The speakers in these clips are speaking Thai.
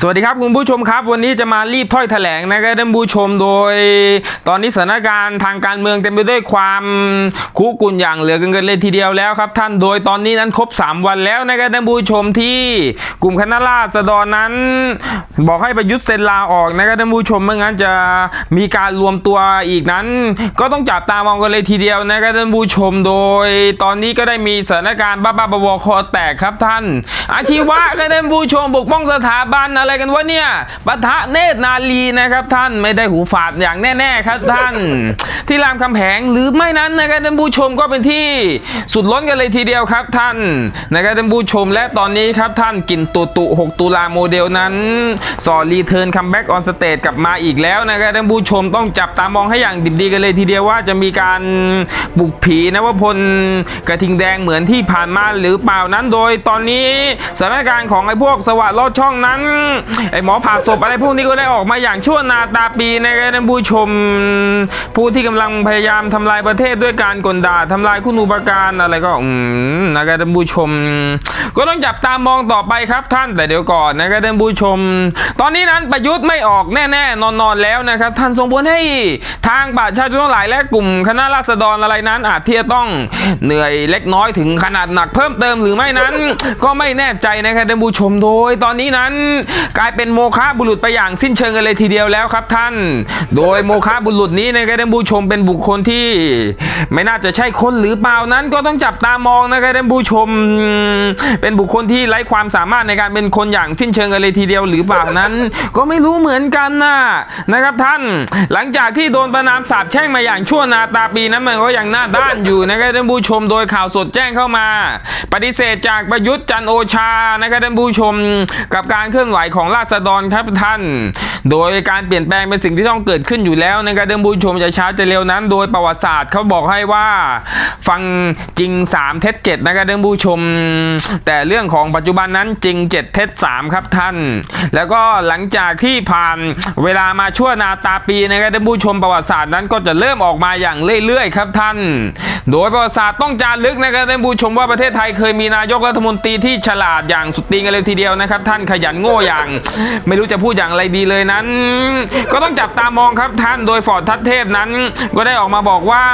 สวัสดีครับคุณผู้ชมครับ วันนี้จะมารีบถ้อยแถลงนะครับท่านผู้ชมโดย ตอนนี้สถานการณ์ทางการเมืองเต็มไปด้วยความคุกุนอย่างเหลือเกินกันเลยทีเดียวแล้วครับ ท่านโดยตอนนี้นั้นครบ 3 วันแล้วนะครับท่านผู้ชมที่กลุ่มคณะราษฎรนั้น บอกให้ประยุทธ์เซ็นลาออกนะครับท่านผู้ชมไม่งั้นจะมีการรวมตัวอีกนั้น ก็ต้องจับตามองกันเลยทีเดียวนะครับท่านผู้ชมโดย ตอนนี้ก็ได้มีสถานการณ์บ้าๆบอๆคอแตกครับท่าน อาชีวะก็ท่านผู้ชมปกป้องสถาบันอะไรกันวะเนี่ยปะทะเนตรนาลีนะครับท่านไม่ได้หูฝาดอย่างแน่ๆครับท่าน ที่รามคำแหงหรือไม่นั้นนะครับท่านผู้ชมก็เป็นที่สุดล้นกันเลยทีเดียวครับท่านนะครับท่านผู้ชมและตอนนี้ครับท่านกินตุตุ 6 ตุลาโมเดลนั้น สอรีเทิร์นคัมแบ็กออนสเตจกลับมาอีกแล้วนะครับท่านผู้ชมต้องจับตามองให้อย่างดิบดีกันเลยทีเดียวว่าจะมีการบุกผีนวพลกระทิงแดงเหมือนที่ผ่านมาหรือเปล่านั้นโดยตอนนี้สถานการณ์ของไอ้พวกสวัสดิ์ลอดช่องนั้นไอหมอผ่าศพอะไรพวกนี้ก็ได้ออกมาอย่างชั่วนาตาปีนะครับท่านผู้ชม ผู้ที่กำลังพยายามทำลายประเทศด้วยการกลด่าทำลายคุณูปการอะไรก็อืมนะครับท่านผู้ชม ก็ต้องจับตามองต่อไปครับท่านแต่เดี๋ยวก่อนนะครับท่านผู้ชม ตอนนี้นั้นประยุทธ์ไม่ออกแน่ๆ นอนๆแล้วนะครับท่านส่งผลให้ทางประชาชนทั้งหลายและกลุ่มคณะราษฎรอะไรนั้นอาจที่จะต้องเหนื่อยเล็กน้อยถึงขนาดหนักเพิ่มเติมหรือไม่นั้น ก็ไม่แน่ใจนะครับท่านผู้ชมโดย ตอนนี้นั้นกลายเป็นโมฆะบุรุษไปอย่างสิ้นเชิงกันเลยทีเดียวแล้วครับท่าน โดยโมฆะบุรุษนี้นะครับท่านผู้ชมเป็นบุคคลที่ ไม่น่าจะใช่คนหรือเปล่านั้นก็ต้องจับตามองนะครับท่านผู้ชม เป็นบุคคลที่ไร้ความสามารถในการเป็นคนอย่างสิ้นเชิงกันเลยทีเดียวหรือเปล่านั้น ก็ไม่รู้เหมือนกันนะนะครับท่าน หลังจากที่โดนประนามสาปแช่งมาอย่างชั่วนาตาปีนั้นมันก็ยังหน้าด้านอยู่นะครับท่านผู้ชมโดยข่าวสดแจ้งเข้ามา ปฏิเสธจากประยุทธ์จันโอชานะครับท่านผู้ชม กับการเคลื่อนไหวของราษฎรครับท่าน โดยการเปลี่ยนแปลงเป็นสิ่งที่ต้องเกิดขึ้นอยู่แล้วนะครับท่านผู้ชมจะช้าจะเร็วนั้น โดยประวัติศาสตร์เขาบอกให้ว่าฟังจริง 3 เท็จ7นะครับท่านผู้ชม แต่เรื่องของปัจจุบันนั้นจริง 7 เท็จ3ครับท่าน แล้วก็หลังจากที่ผ่านเวลามาชั่วนาตาปีนะครับท่านผู้ชมประวัติศาสตร์นั้นก็จะเริ่มออกมาอย่างเรื่อยๆ ครับท่าน โดยประวัติศาสตร์ต้องจารึกนะครับท่านผู้ชมว่าประเทศไทยเคยมีนายกรัฐมนตรีที่ฉลาดอย่างสุดตีนกันเลยทีเดียวนะครับ ท่านขยันโง่อย่าง ไม่รู้จะพูดอย่างไรดีเลยนั้น ก็ต้องจับตามองครับท่านโดยฟอร์ดทัศเทพนั้น ก็ได้ออกมาบอกว่า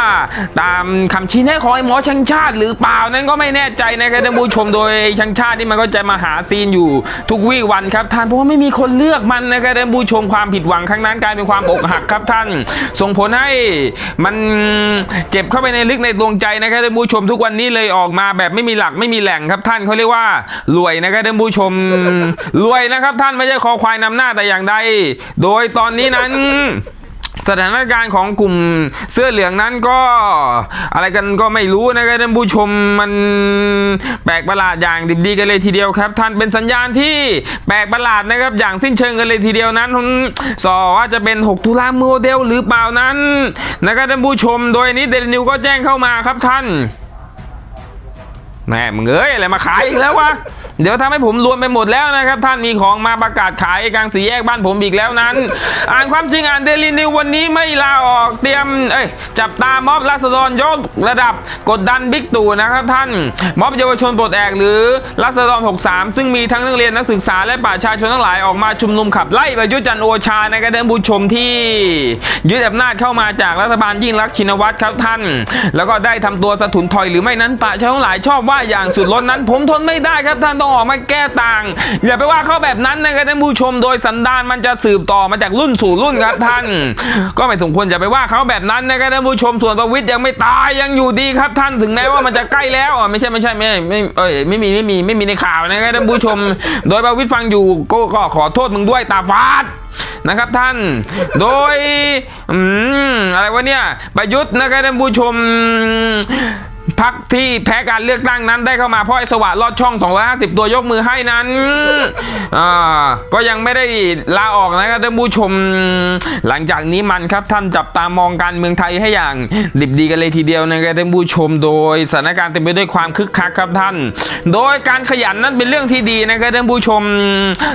ตามคำชี้แนะของไอ้หมอชังชาติ หรือเปล่านั้นก็ไม่แน่ใจนะครับท่านผู้ชมโดยชังชาตินี่มันก็จะมาหาซีนอยู่ทุกวี่วันครับท่านเพราะว่าไม่มีคนเลือกมันนะครับท่านผู้ชมความผิดหวังครั้งนั้นกลายเป็นความอกหักครับท่าน ส่งผลให้มันเจ็บเข้าไปในลึกในดวงใจนะครับท่านผู้ชมทุกวันนี้เลยออกมาแบบไม่มีหลักไม่มีแหล่งครับท่านเขาเรียกว่ารวยนะครับท่านผู้ชมรวยนะครับท่านไม่ใช่คอควายนำหน้าแต่อย่างใด โดยตอนนี้นั้นสถานการณ์ของกลุ่มเสื้อเหลืองนั้นก็อะไรกันก็ไม่รู้นะครับท่านผู้ชมมันแปลกประหลาดอย่างดิบดีกันเลยทีเดียวครับ ท่านเป็นสัญญาณที่แปลกประหลาดนะครับอย่างสิ้นเชิงกันเลยทีเดียวนั้นสอว่าจะเป็น 6 ตุลาโมเดลหรือเปล่านั้นนะครับท่านผู้ชมโดยนี้เดลนิวก็แจ้งเข้ามาครับท่านแหม่มึงเอ้ยอะไรมาขายอีกแล้ววะเดี๋ยวทำให้ผมรวมไปหมดแล้วนะครับ ท่านมีของมาประกาศขายกลางสี่แยกบ้านผมอีกแล้วนั้น อ่านความจริงอ่านเดลินิววันนี้ไม่ลาออกเตรียมเอ้ยจับตาม็อบราษฎรยกระดับกดดันบิ๊กตู่นะครับท่าน ม็อบเยาวชนปลดแอกหรือราษฎร63 ซึ่งมีทั้งนักเรียนนักศึกษาและประชาชนทั้งหลายออกมาชุมนุมขับไล่ประยุทธ์จันทร์โอชาในกระเดินผู้ชมที่ยึดอำนาจเข้ามาจากรัฐบาลยิ่งรักษณ์ชินวัตรครับท่าน แล้วก็ได้ทำตัวสะทุนถอยหรือไม่นั้นประชาชนทั้งหลายชอบว่าอย่างสุดล้นนั้น ผมทนไม่ได้ครับท่านต้องออกมาแก้ต่าง อย่าไปว่าเขาแบบนั้นนะครับท่านผู้ชมโดยสันดานมันจะสืบต่อมาจากรุ่นสู่รุ่นครับท่าน ก็ไม่สมควรจะไปว่าเขาแบบนั้นนะครับท่านผู้ชมส่วนประวิทย์ยังไม่ตายยังอยู่ดีครับท่านถึงแม้ว่ามันจะใกล้แล้วอะไม่ใช่ไม่ใช่ไม่ไม่เอ้ยไม่มีไม่มีไม่มีในข่าวนะครับท่านผู้ชม โดยประวิทย์ฟังอยู่ก็ก็ขอโทษมึงด้วยตาฟาดนะครับท่าน โดย อืม อะไรวะเนี่ย ประยุทธ์นะครับท่านผู้ชม พักที่แพ้การเลือกตั้งนั้นได้เข้ามาเพราะไอ้สวัสดิ์ลอดช่อง 250 ตัวยกมือให้นั้นอ่าก็ยังไม่ได้ลาออกนะครับท่านผู้ชม หลังจากนี้มันครับท่านจับตามองการเมืองไทยให้อย่าง ดิบดีกันเลยทีเดียวนะครับท่านผู้ชมโดยสถานการณ์เต็มไปด้วยความคึกคักครับท่าน โดยการขยันนั้นเป็นเรื่องที่ดีนะครับท่านผู้ชม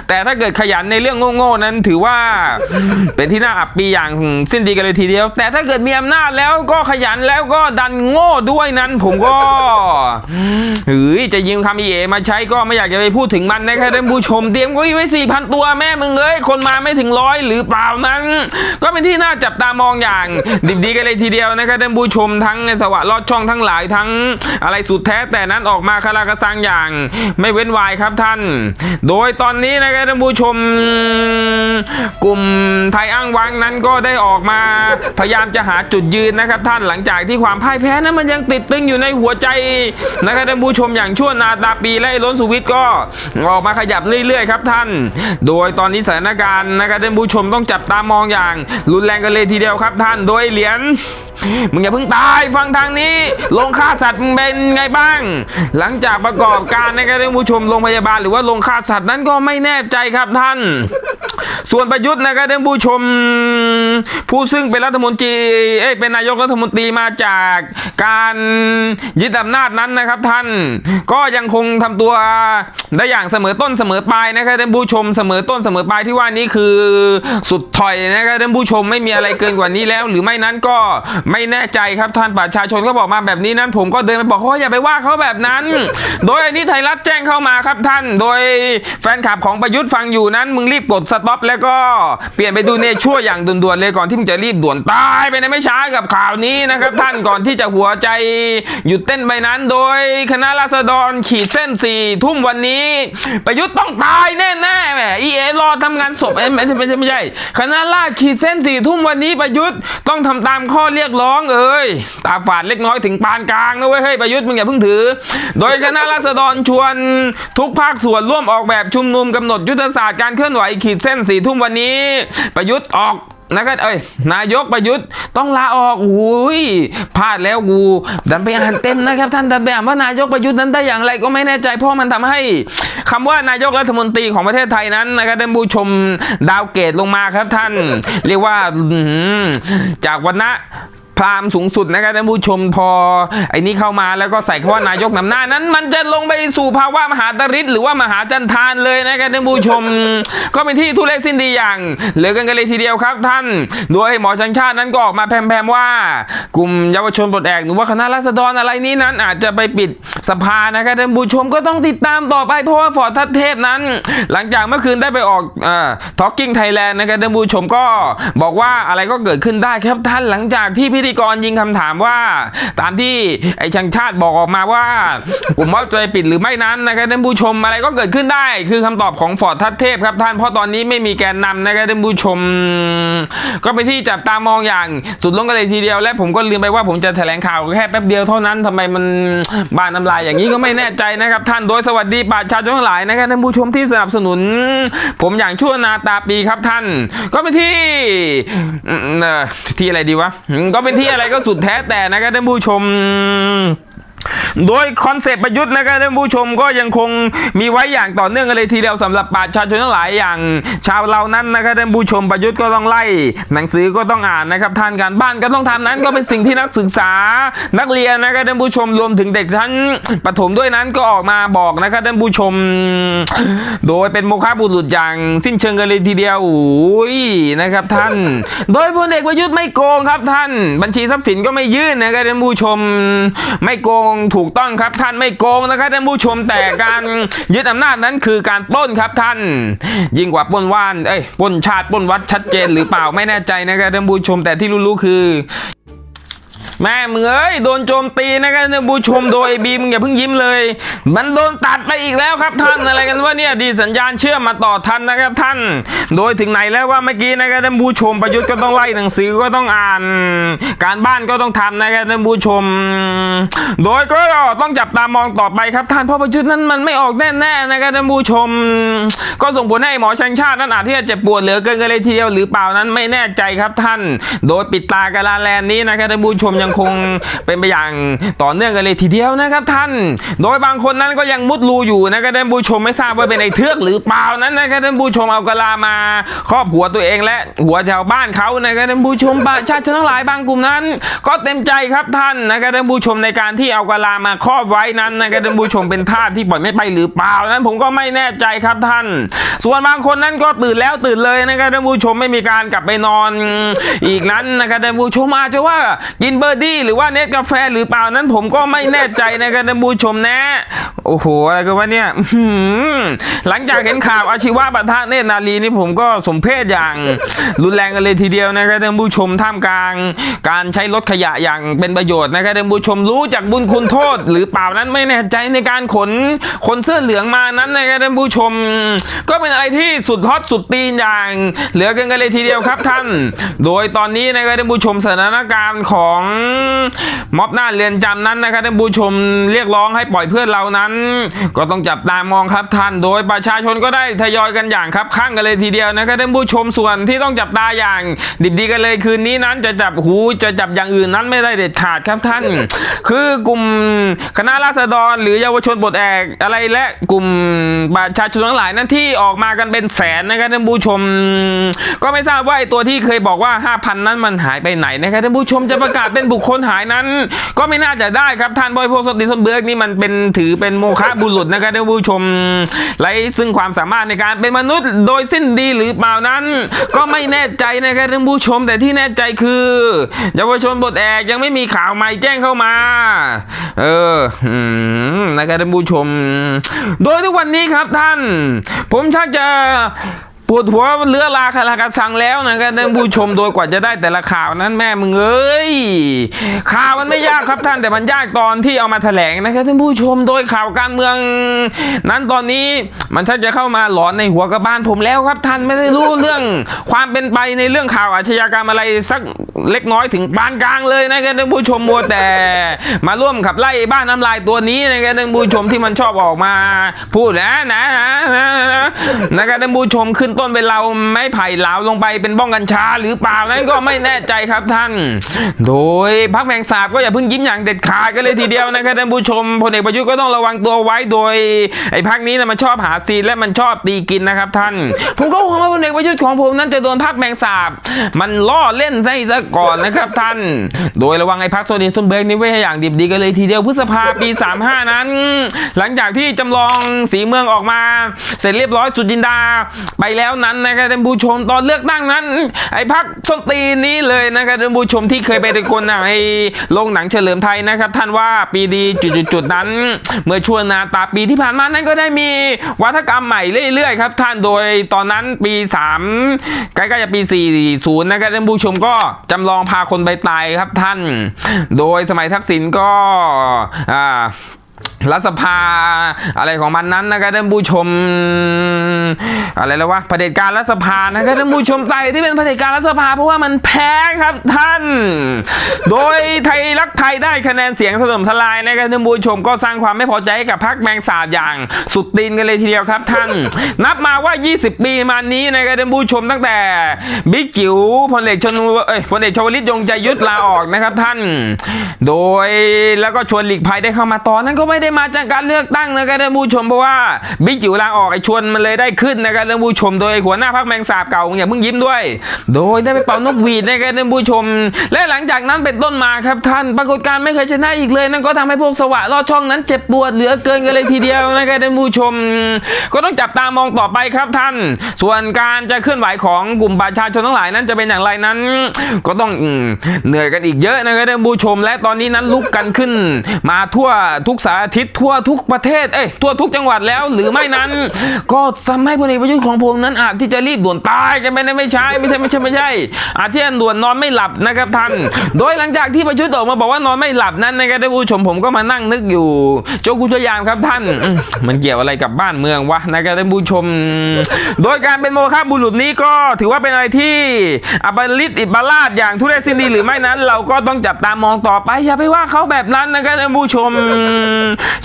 แต่ถ้าเกิดขยันในเรื่องโง่ๆนั้นถือว่าเป็นที่น่าอับปีอย่างสิ้นดีกันเลยทีเดียว แต่ถ้าเกิดมีอำนาจแล้วก็ขยันแล้วก็ดันโง่ด้วยนั้นผมผมก็เฮ้ยจะยืมคำอีเอมาใช้ก็ไม่อยากจะไปพูดถึงมันนะครับท่านผู้ชมเตรียมก็ไว้สี่พันตัวแม่มึงเอ้ยคนมาไม่ถึงร้อยหรือเปล่านั้น ก็เป็นที่น่าจับตามองอย่างดิบดีกันเลยทีเดียวนะครับท่านผู้ชมทั้งในสวะลอดช่องทั้งหลายทั้งอะไรสุดแท้แต่นั้นออกมาคาราคาซังอย่าง ไม่เว้นวายครับท่าน โดยตอนนี้นะครับท่านผู้ชม กลุ่มไทยอ้างวังนั้นก็ได้ออกมาพยายามจะหาจุดยืนนะครับท่านหลังจากที่ความพ่ายแพ้นั้นมันยังติดตึงอยู่ในหัวใจนะครับท่านผู้ชมอย่างชั่วนาตาปีและล้นสุวิทย์ก็ออกมาขยับเรื่อยๆครับท่าน โดยตอนนี้สถานการณ์นะครับท่านผู้ชมต้องจับตามองอย่าง รุนแรงกันเลยทีเดียวครับท่านโดยเหรียญมึงอย่าเพิ่งตายฟังทางนี้ ลงฆ่าสัตว์เป็นไงบ้าง หลังจากประกอบการนะครับท่านผู้ชมโรงพยาบาลหรือว่าลงฆ่าสัตว์นั้นก็ไม่แน่ใจครับท่าน ส่วนประยุทธ์นะครับท่านผู้ชม ผู้ซึ่งเป็นรัฐมนตรีเอ้ยเป็นนายกรัฐมนตรีมาจากการยึดอำนาจนั้นนะครับท่าน ก็ยังคงทำตัวได้อย่างเสมอต้นเสมอปลายนะครับท่านผู้ชมเสมอต้นเสมอปลายที่ว่านี้คือสุดถอยนะครับท่านผู้ชมไม่มีอะไรเกินกว่านี้แล้ว หรือไม่นั้นก็ไม่แน่ใจครับท่านประชาชนก็บอกมาแบบนี้นั้น ผมก็เดินไปบอกเขาว่าอย่าไปว่าเขาแบบนั้น โดยอันนี้ไทยรัฐแจ้งเข้ามาครับท่าน โดยแฟนคลับของประยุทธ์ฟังอยู่นั้น มึงรีบกดสต็อปแล้วก็เปลี่ยนไปดูเนชั่วอย่างด่วนๆเลยก่อนที่มึงจะรีบด่วนตายไปในไม่ช้ากับข่าวนี้นะครับ ท่านก่อนที่จะหัวใจหยุดเต้นไปนั้นโดยคณะราษฎรขีดเส้นสี่ทุ่มวันนี้ ประยุทธ์ต้องตายแน่ๆแหมอีเอรอทำงานศพเอ้ยไม่ใช่ไม่ใช่ไม่ใช่คณะราษฎรขีดเส้นสี่ทุ่มวันนี้ประยุทธ์ต้องทำตามข้อเรียกร้องเอ้ยตาฝาดเล็กน้อยถึงปานกลางนะเว้ยเฮ้ยประยุทธ์มึงอย่าเพิ่งถือ โดยคณะราษฎรชวนทุกภาคส่วนร่วมออกแบบชุมนุมกำหนดยุทธศาสตร์การเคลื่อนไหวขีดเส้นสี่ทุ่มวันนี้ ประยุทธ์ออก นะครับเอ้ยนายกประยุทธ์ต้องลาออกอุ้ยพลาดแล้วกูดันไปอ่านเต็มนะครับ ท่านดันไปอ่านว่านายกประยุทธ์นั้นได้อย่างไรก็ไม่แน่ใจ เพราะมันทำให้คำว่านายกรัฐมนตรีของประเทศไทยนั้นนะครับท่านผู้ชมดาวเกตลงมาครับท่าน เรียกว่าจากวันนะ พราหมณ์สูงสุดนะครับท่านผู้ชมพอไอ้นี้เข้ามาแล้วก็ใส่คำว่านายกนำหน้านั้น มันจะลงไปสู่ภาวะมหาตริศหรือว่ามหาจันทานเลยนะครับท่านผู้ชม ก็เป็นที่ทุเรศสิ้นดีอย่างเหลือกันกันเลยทีเดียวครับท่าน โดยหมอชังชาตินั้นก็ออกมาแพมๆว่า กลุ่มเยาวชนปลดแอกหรือว่าคณะราษฎรอะไรนี้นั้น อาจจะไปปิดสภานะครับท่านผู้ชมก็ต้องติดตามต่อไปเพราะว่าฟอร์ทัศเทพนั้น หลังจากเมื่อคืนได้ไปออกเอ่อ Talking Thailand นะครับท่านผู้ชมก็บอกว่าอะไรก็เกิดขึ้นได้ครับท่านหลังจากที่พิธีกรยิงคำถามว่า ตามที่ไอ้ชังชาติบอกออกมาว่าผมว่าจะปิดหรือไม่นั้นนะครับท่านผู้ชมอะไรก็เกิดขึ้นได้ คือคำตอบของฟอร์ดทัศเทพครับท่านเพราะตอนนี้ไม่มีแกนนำนะครับท่านผู้ชม ก็ไปนที่จับตามองอย่างสุดลงกันเลยทีเดียว และผมก็ลืมไปว่าผมจะแถลงข่าวแค่แป๊บเดียวเท่านั้นทำไมมันบานน้ำลายอย่างนี้ก็ไม่แน่ใจนะครับ ท่านโดยสวัสดีประชาชนทั้งหลายนะครับท่านผู้ชมที่สนับสนุน ผมอย่างชั่วนาตาปีครับท่าน ก็เป็นที่ที่อะไรดีวะก็เป็นที่อะไรก็สุดแท้แต่นะครับท่านผู้ชม โดยคอนเซปต์ประยุทธ์นะครับท่านผู้ชมก็ยังคงมีไว้อย่างต่อเนื่องกันเลยทีเดียวสำหรับประชาชนทั้งหลายอย่าง ชาวเรานั้นนะครับท่านผู้ชมประยุทธ์ก็ต้องไล่ หนังสือก็ต้องอ่านนะครับท่านการบ้านก็ต้องทำนั้นก็เป็นสิ่งที่นักศึกษา นักเรียนนะครับท่านผู้ชมรวมถึงเด็กชั้นประถมด้วยนั้นก็ออกมาบอกนะครับท่านผู้ชม โดยเป็นโมฆะบุรุษอย่างสิ้นเชิงกันเลยทีเดียวโอ้ยนะครับท่าน โดยพลเอกประยุทธ์ไม่โกงครับท่าน บัญชีทรัพย์สินก็ไม่ยื่นนะครับท่านผู้ชม ไม่โกงถูกต้องครับท่านไม่โกงนะครับท่านผู้ชมแต่การยึดอำนาจนั้นคือการปล้นครับท่าน ยิ่งกว่าปล้นว่านเอ้ยปล้นชาติปล้นวัดชัดเจนหรือเปล่าไม่แน่ใจนะครับท่านผู้ชมแต่ที่รู้ๆคือ แม่มึงเอ้ยโดนโจมตีนะครับท่านผู้ชมโดยบีมอย่าเพิ่งยิ้มเลย มันโดนตัดไปอีกแล้วครับท่านอะไรกันว่าเนี่ยดีสัญญาณเชื่อมมาต่อทันนะครับท่าน โดยถึงไหนแล้วว่าเมื่อกี้นะครับท่านผู้ชมประยุทธ์ก็ต้องไล่หนังสือก็ต้องอ่าน การบ้านก็ต้องทำนะครับท่านผู้ชม โดยก็ต้องจับตามองต่อไปครับท่านเพราะประยุทธ์นั้นมันไม่ออกแน่ๆนะครับท่านผู้ชม ก็ส่งผลให้หมอชังชาตินั้นอาจที่จะเจ็บปวดเหลือเกินกันเลยทีเดียวหรือเปล่านั้นไม่แน่ใจครับท่าน โดยปิดตากาลาแลนนี้นะครับท่านผู้ชมยังคงเป็นไปอย่างต่อเนื่องกันเลยทีเดียวนะครับท่าน โดยบางคนนั้นก็ยังมุดรูอยู่นะครับท่านผู้ชมไม่ทราบว่าเป็นไอ้เทือกหรือเปล่านั้นนะครับท่านผู้ชมเอากะลามาครอบหัวตัวเองและหัวชาวบ้านเขานะครับท่านผู้ชมประชาชนทั้งหลายบางกลุ่มนั้น ก็เต็มใจครับท่านนะครับท่านผู้ชมในการที่เอากะลามาครอบไว้นั้นนะครับท่านผู้ชมเป็นทาสที่ปล่อยไม่ไปหรือเปล่านั้นผมก็ไม่แน่ใจครับท่าน ส่วนบางคนนั้นก็ตื่นแล้วตื่นเลยนะครับท่านผู้ชมไม่มีการกลับไปนอน อีกนั้นนะครับท่านผู้ชมอาจจะว่ากินเบอร์ดี้หรือว่าเน็ตกาแฟหรือเปล่านั้นผมก็ไม่แน่ใจนะครับท่านผู้ชมนะ โอ้โหอะไรกันวะเนี่ยหลังจากเห็นข่าวอาชีวะปะทะเนตรนารีนี่ผมก็สมเพศอย่าง รุนแรงกันเลยทีเดียวนะครับท่านผู้ชมท่ามกลาง การใช้รถขยะอย่างเป็นประโยชน์นะครับท่านผู้ชมรู้จักบุญคุณโทษ หรือเปล่านั้นไม่แน่ใจในการขนคนเสื้อเหลืองมานั้นนะครับท่านผู้ชม ก็เป็นอะไรที่สุดฮอตสุดตีนอย่าง เหลือเกินกันเลยทีเดียวครับท่าน โดยตอนนี้นะครับท่านผู้ชมสถานการณ์ของม็อบหน้าเรือนจำนั้นนะครับท่านผู้ชมเรียกร้องให้ปล่อยเพื่อนเรานั้น ก็ต้องจับตามองครับท่านโดยประชาชนก็ได้ทยอยกันอย่างครับข้างกันเลยทีเดียวนะครับท่านผู้ชมส่วนที่ต้องจับตาอย่างดิบดีกันเลยคืนนี้นั้นจะจับหูจะจับอย่างอื่นนั้นไม่ได้เด็ดขาดครับท่าน คือกลุ่มคณะราษฎร หรือเยาวชนปลดแอกอะไรและกลุ่มประชาชนทั้งหลายนั้นที่ออกมากันเป็นแสนนะครับท่านผู้ชม ก็ไม่ทราบว่าไอ้ตัวที่เคยบอกว่า 5,000 นั้นมันหายไปไหนนะครับท่านผู้ชมจะประกาศเป็นบุคคลหายนั้น ก็ไม่น่าจะได้ครับท่านบอยพสติสนเบิร์กนี่มันเป็นถือเป็นโมฆะบุรุษนะครับท่านผู้ชมไรซึ่งความสามารถในการเป็นมนุษย์โดยสิ้นดีหรือเปล่านั้น ก็ไม่แน่ใจนะครับท่านผู้ชม แต่ที่แน่ใจคือเยาวชนบทแอกยังไม่มีข่าวใหม่แจ้งเข้ามา เออนะครับท่านผู้ชม โดยทุกวันนี้ครับท่าน ผมชักจะ ปวดหัวเรือราคาราคาสั่งแล้วนะครับท่านผู้ชมโดยกว่าจะได้แต่ละข่าวนั้นแม่มึงเอ้ยข่าวมันไม่ยากครับท่านแต่มันยากตอนที่เอามาแถลงนะครับท่านผู้ชมโดยข่าวการเมือง นั้นตอนนี้มันถ้าจะเข้ามาหลอนในหัวกระบาลผมแล้วครับท่านไม่ได้รู้เรื่อง ความเป็นไปในเรื่องข่าวอาชญากรรมอะไรสักเล็กน้อยถึงปานกลางเลยนะครับท่านผู้ชมมัวแต่ มาร่วมขับไล่บ้านน้ำลายตัวนี้นะครับท่านผู้ชมที่มันชอบออกมา พูดนะนะนะนะนะครับท่านผู้ชมขึ้นต้นเป็นเราไม้ไผ่เหลาลงไปเป็นบ้องกัญชา หรือเปล่านั้นก็ไม่แน่ใจครับท่าน โดยพักแมงสาบก็อย่าเพิ่งยิ้มอย่างเด็ดขาดกันเลยทีเดียวนะครับท่านผู้ชมพลเอกประยุทธ์ก็ต้องระวังตัวไว้โดยไอ้พักนี้นะมันชอบหาซีนและมันชอบตีกินนะครับท่าน ผมก็หวังว่าพลเอกประยุทธ์ของผมนั้นจะโดนพักแมงสาบ มันล่อเล่นซะซะก่อนนะครับท่าน โดยระวังไอ้พักโซเดีซุนเบิร์กนี่ไว้ให้อย่างดิบดีกันเลยทีเดียวพฤษภาปี 35 นั้น หลังจากที่จำลองสีเมืองออกมา เสร็จเรียบร้อยสุจินดาไปแล้วนั้นนะครับท่านผู้ชมตอนเลือกตั้งนั้น ไอ้พักส้นตีนนี้เลยนะครับท่านผู้ชมที่เคยไปตะโกนในโรงหนังเฉลิมไทยนะครับ ท่านว่าปีดีจุดๆๆนั้น เมื่อช่วงนาตาปีที่ผ่านมานั้นก็ได้มีวัฒกรรมใหม่เรื่อยๆครับท่านโดยตอนนั้นปี 3 ใกล้ๆจะปี 40 นะครับท่านผู้ชมก็จำลองพาคนไปตายครับท่าน โดยสมัยทักษิณก็อ่า รัฐสภาอะไรของมันนั้นนะครับท่านผู้ชม อะไรแล้ววะเผด็จการรัฐสภานะครับท่านผู้ชมใจที่เป็นเผด็จการรัฐสภา เพราะว่ามันแพ้ครับท่าน โดยไทยรักไทยได้คะแนนเสียงถล่มทลายนะครับท่านผู้ชมก็สร้างความไม่พอใจให้กับพรรคแมงสาบอย่างสุดตีนกันเลยทีเดียวครับท่าน นับมาว่า 20 ปีมานี้นะครับท่านผู้ชมตั้งแต่บิ๊กจิ๋วพลเอกชนเอ้ยพลเอกชวลิตยงใจยุทธลาออกนะครับท่าน โดยแล้วก็ชวนหลีกภัยได้เข้ามาตอนนั้นก็ไม่ได้มาจากการเลือกตั้งนะครับท่านผู้ชมเพราะว่าบิ๊กจิ๋วลาออกไอชวนมันเลยได้ขึ้นนะครับท่านผู้ชมโดยหัวหน้าพรรคแมงสาบเก่าอย่าเพิ่งยิ้มด้วย โดยได้ไปเป่านกหวีดนะครับท่านผู้ชม และหลังจากนั้นเป็นต้นมาครับท่านปรากฏการไม่เคยชนะอีกเลยนั่นก็ทำให้พวกสวะลอดช่องนั้นเจ็บปวดเหลือเกินกันเลยทีเดียวนะครับท่านผู้ชม ก็ต้องจับตามองต่อไปครับท่าน ส่วนการจะเคลื่อนไหวของกลุ่มประชาชนทั้งหลายนั้นจะเป็นอย่างไรนั้น ก็ต้องเหนื่อยกันอีกเยอะนะครับท่านผู้ชม และตอนนี้นั้นลุกกันขึ้น มาทั่วทุกสารทิศทั่วทุกประเทศเอ้ยทั่วทุกจังหวัดแล้วหรือไม่นั้น ก็ทำให้พลเอกประยุทธ์ของผมนั้นอาจที่จะรีบด่วนตายกันไม่ได้ไม่ใช่ไม่ใช่ไม่ใช่ไม่ใช่ อาจที่จะด่วนนอนไม่หลับนะครับท่านโดยหลังจากที่ประยุทธ์ออกมาบอกว่านอนไม่หลับนั้นนะครับท่านผู้ชมผมก็มานั่งนึกอยู่โจกุชยามครับท่าน มันเกี่ยวอะไรกับบ้านเมืองวะนะครับท่านผู้ชม โดยการเป็นโมฆะบุรุษนี้ก็ถือว่าเป็นอะไรที่อัปริตอิบาลาดอย่างทุเรศสินดีหรือไม่นั้น เราก็ต้องจับตามองต่อไปอย่าไปว่าเขาแบบนั้นนะครับท่านผู้ชม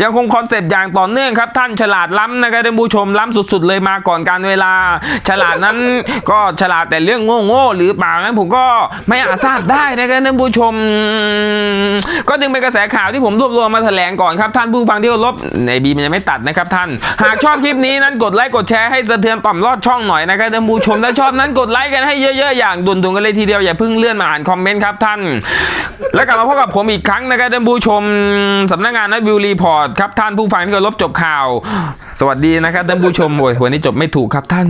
ยังคงคอนเซปต์อย่างต่อเนื่องครับ ท่านฉลาดล้ำนะครับท่านผู้ชมล้ำสุด ๆ เลยมาก่อนการเวลา ฉลาดนั้นก็ฉลาดแต่เรื่องโง่ๆหรือเปล่านั้นผมก็ไม่อาจทราบได้นะครับท่านผู้ชม ก็จึงเป็นกระแสข่าวที่ผมรวบรวมมาแถลงก่อนครับท่านผู้ฟังที่เคารพในบีมันยังไม่ตัดนะครับท่าน หากชอบคลิปนี้นั้นกดไลค์กดแชร์ให้สะเทือนต่อมลอดช่องหน่อยนะครับท่านผู้ชมถ้าชอบนั้นกดไลค์กันให้เยอะๆอย่างด่วนๆกันเลยทีเดียวอย่าเพิ่งเลื่อนมาอ่านคอมเมนต์ครับท่าน แล้วกลับมาพบกับผมอีกครั้งนะครับท่านผู้ชมสำนักงานนัดวิวีีพอร์ตครับท่านผู้ฟังที่เคลบจบข่าว สวัสดีนะครับท่านผู้ชมโอยวันนี้จบไม่ถูกครับท่าน